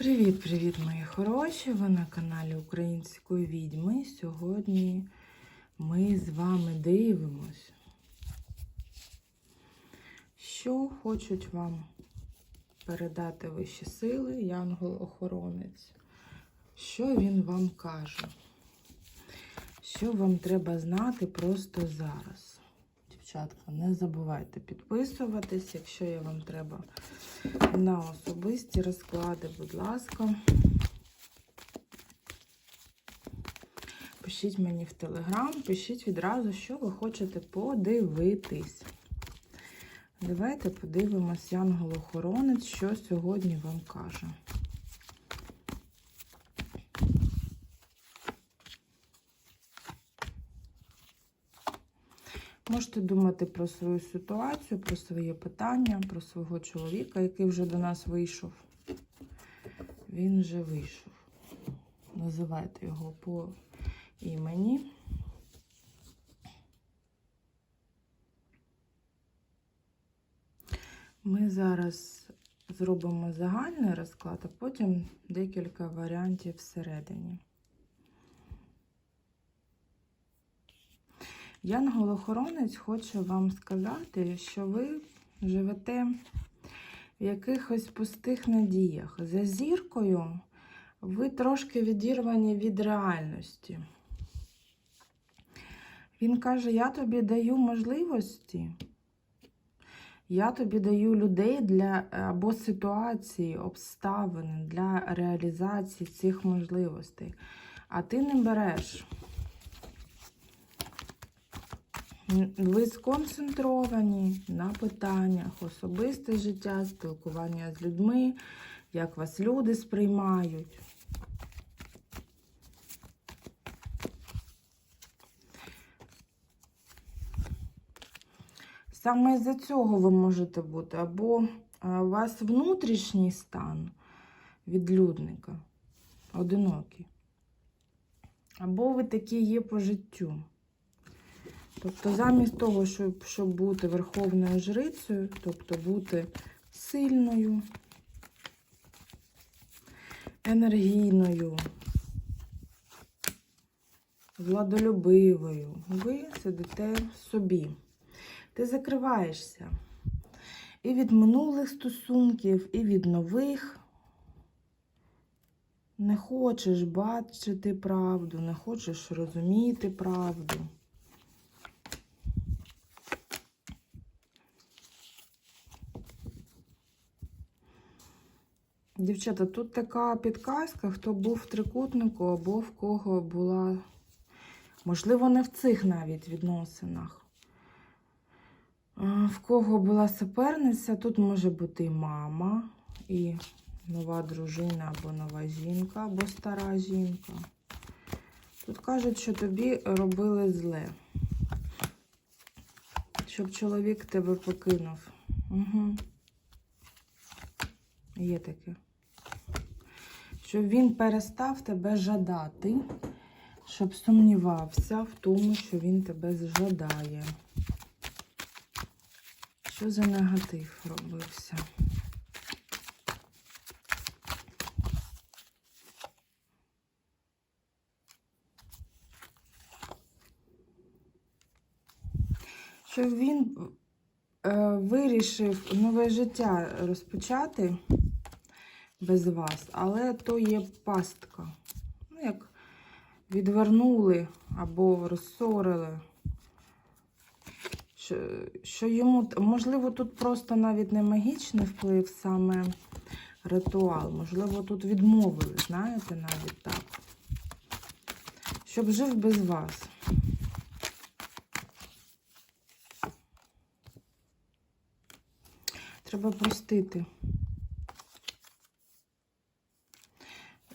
Привіт-привіт, мої хороші! Ви на каналі Української відьми. Сьогодні ми з вами дивимось, що хочуть вам передати вищі сили, Янгол-охоронець. Що він вам каже? Що вам треба знати просто зараз? Дівчатка, не забувайте підписуватись, якщо я вам треба на особисті розклади, будь ласка. Пишіть мені в Телеграм, пишіть відразу, що ви хочете подивитись. Давайте подивимось Янгол-охоронець, що сьогодні вам каже. Можете думати про свою ситуацію, про своє питання, про свого чоловіка, який вже до нас вийшов. Він вже вийшов. Називайте його по імені. Ми зараз зробимо загальний розклад, а потім декілька варіантів всередині. Янгол-охоронець хоче вам сказати, що ви живете в якихось пустих надіях. За зіркою ви трошки відірвані від реальності. Він каже: Я тобі даю можливості, я тобі даю людей для або ситуації, обставини для реалізації цих можливостей, а ти не береш. Ви сконцентровані на питаннях особисте життя, спілкування з людьми, як вас люди сприймають. Саме з-за цього ви можете бути, або у вас внутрішній стан відлюдника, одинокий, або ви такі є по життю. Тобто, замість того, щоб, щоб бути верховною жрицею, тобто бути сильною, енергійною, владолюбивою, ви сидите в собі. Ти закриваєшся і від минулих стосунків, і від нових. Не хочеш бачити правду, не хочеш розуміти правду. Дівчата, тут така підказка, хто був в трикутнику, або в кого була, можливо, не в цих навіть відносинах. В кого була суперниця, тут може бути і мама, і нова дружина, або нова жінка, або стара жінка. Тут кажуть, що тобі робили зле. Щоб чоловік тебе покинув. Угу. Є таке щоб він перестав тебе жадати, щоб сумнівався в тому, що він тебе жадає. Що за негатив робився? Щоб він е, вирішив нове життя розпочати без вас, але то є пастка. Ну, як відвернули або розсорили. Що, що йому, можливо, тут просто навіть не магічний вплив, саме ритуал. Можливо, тут відмовили, знаєте, навіть так. Щоб жив без вас. Треба простити.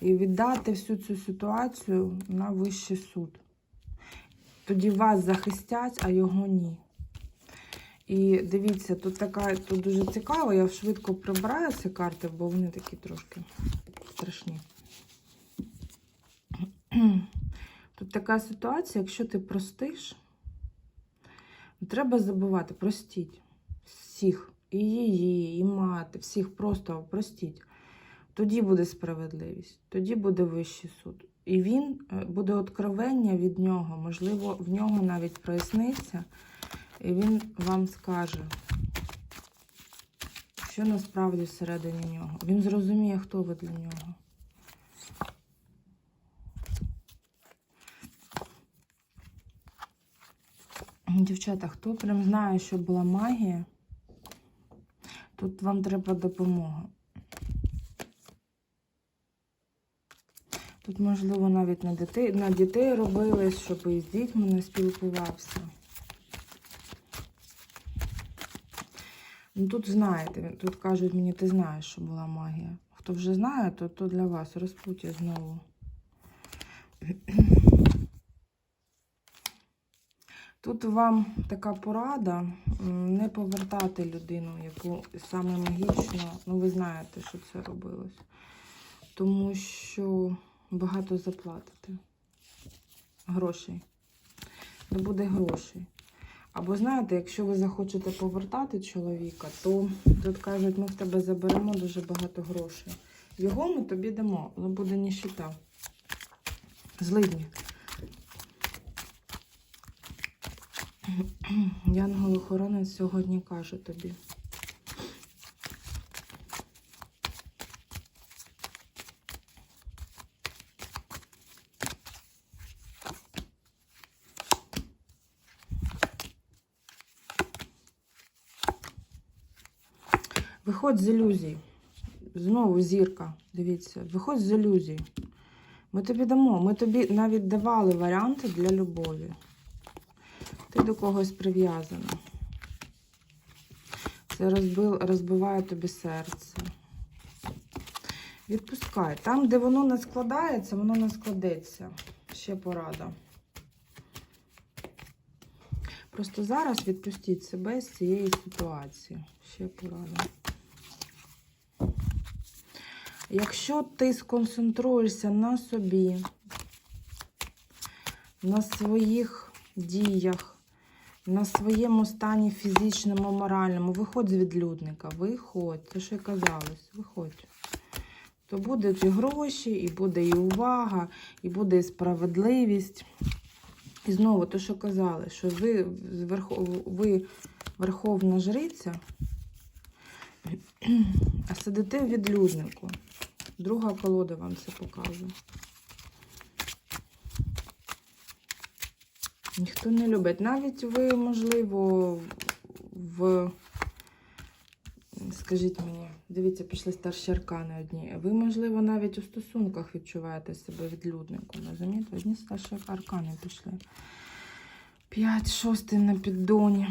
І віддати всю цю ситуацію на вищий суд. Тоді вас захистять, а його ні. І дивіться, тут така, тут дуже цікаво, я швидко прибираю ці карти, бо вони такі трошки страшні. Тут така ситуація, якщо ти простиш, треба забувати, простіть всіх. І її, і мати, всіх просто простіть. Тоді буде справедливість, тоді буде вищий суд. І він е, буде откровення від нього. Можливо, в нього навіть проясниться, і він вам скаже, що насправді всередині нього. Він зрозуміє, хто ви для нього. Дівчата, хто прям знає, що була магія, тут вам треба допомога. Тут, можливо, навіть на дітей, на дітей робили, щоб і з дітьми не спілкувався. Ну, тут знаєте, тут кажуть мені, ти знаєш, що була магія. Хто вже знає, то, то для вас розпуття знову. Тут вам така порада не повертати людину, яку саме магічно, ну ви знаєте, що це робилось. Тому що багато заплатите. Грошей. Не буде грошей. Або знаєте, якщо ви захочете повертати чоловіка, то тут кажуть, ми в тебе заберемо дуже багато грошей. Його ми тобі дамо, але буде ніщита. Злидні. Янгол-охоронець сьогодні каже тобі. Виходь з ілюзій. Знову зірка. Дивіться, виходь з ілюзій. Ми тобі дамо. Ми тобі навіть давали варіанти для любові. Ти до когось прив'язана. Це розбив, розбиває тобі серце. Відпускай. Там, де воно не складається, воно не складеться. Ще порада. Просто зараз відпустіть себе з цієї ситуації. Ще порада. Якщо ти сконцентруєшся на собі, на своїх діях, на своєму стані фізичному, моральному, виходь з відлюдника, виходь, це що й казалось, виходь. То будуть і гроші, і буде і увага, і буде і справедливість. І знову те, що казали, що ви, ви верховна жриця, а сидите в відлюднику. Друга колода вам це показує. Ніхто не любить. Навіть ви, можливо, в. Скажіть мені, дивіться, пішли старші аркани одні. Ви, можливо, навіть у стосунках відчуваєте себе відлюдником. Розумієте? Одні старші аркани пішли. П'ять, шостий на піддоні.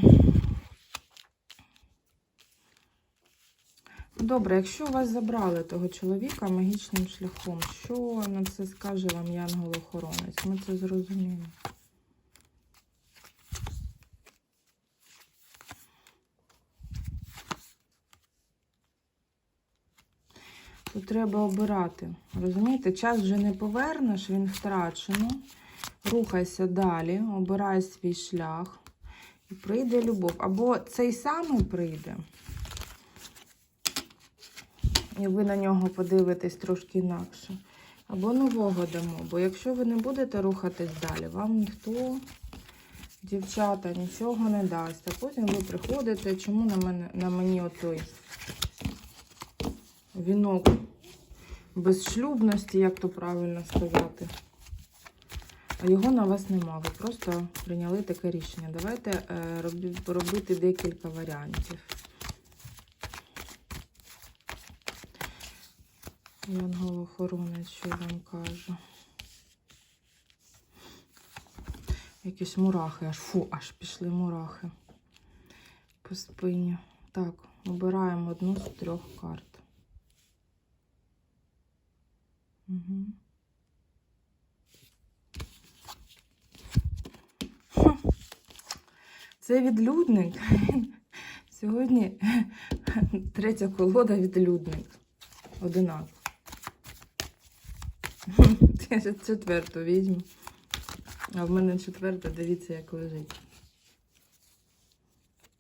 Добре, якщо вас забрали того чоловіка магічним шляхом, що на це скаже вам янгол-охоронець? Ми це зрозуміємо. Тут треба обирати. Розумієте, час вже не повернеш, він втрачено. Рухайся далі, обирай свій шлях. І прийде любов. Або цей самий прийде. І ви на нього подивитесь трошки інакше. Або нового дамо. Бо якщо ви не будете рухатись далі, вам ніхто, дівчата, нічого не дасть. А потім ви приходите, чому на, мене, на мені отой вінок безшлюбності, як то правильно сказати. А його на вас нема. Ви просто прийняли таке рішення. Давайте е, робити декілька варіантів. Янгол-охоронець, що вам каже. Якісь мурахи, аж фу, аж пішли мурахи по спині. Так, обираємо одну з трьох карт. Угу. Це відлюдник. Сьогодні третя колода відлюдник. Одинак. Я ще четверту візьму. А в мене четверта, дивіться, як лежить.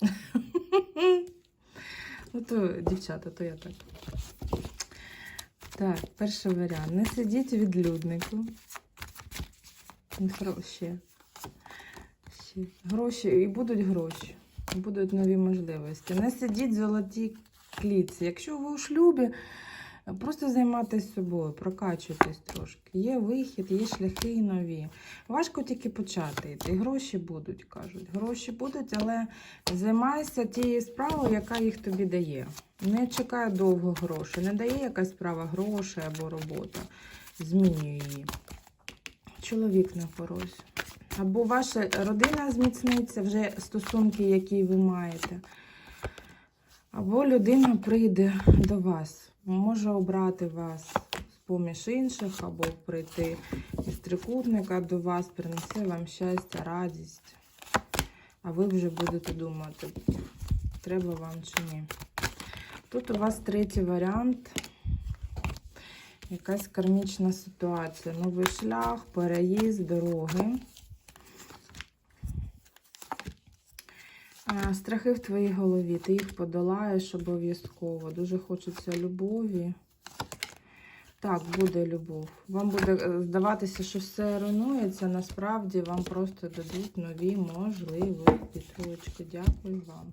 Ну то, дівчата, то я так. Так, перший варіант. Не сидіть відлюднику. Гро- Ще. Ще. Гроші і будуть гроші. Будуть нові можливості. Не сидіть в золотій клітці. Якщо ви у шлюбі, просто займайтесь собою, прокачуйтесь трошки. Є вихід, є шляхи нові. Важко тільки почати йти. Гроші будуть, кажуть. Гроші будуть, але займайся тією справою, яка їх тобі дає. Не чекай довго грошей. Не дає якась справа грошей або робота. Змінюй її. Чоловік на порозі. Або ваша родина зміцниться, вже стосунки, які ви маєте. Або людина прийде до вас, може обрати вас з-поміж інших, або прийти із трикутника до вас, принесе вам щастя, радість. А ви вже будете думати, треба вам чи ні. Тут у вас третій варіант. Якась кармічна ситуація. Новий шлях, переїзд, дороги. Страхи в твоїй голові. Ти їх подолаєш обов'язково. Дуже хочеться любові. Так, буде любов. Вам буде е, здаватися, що все руйнується. Насправді вам просто дадуть нові можливості. Троєчки, дякую вам.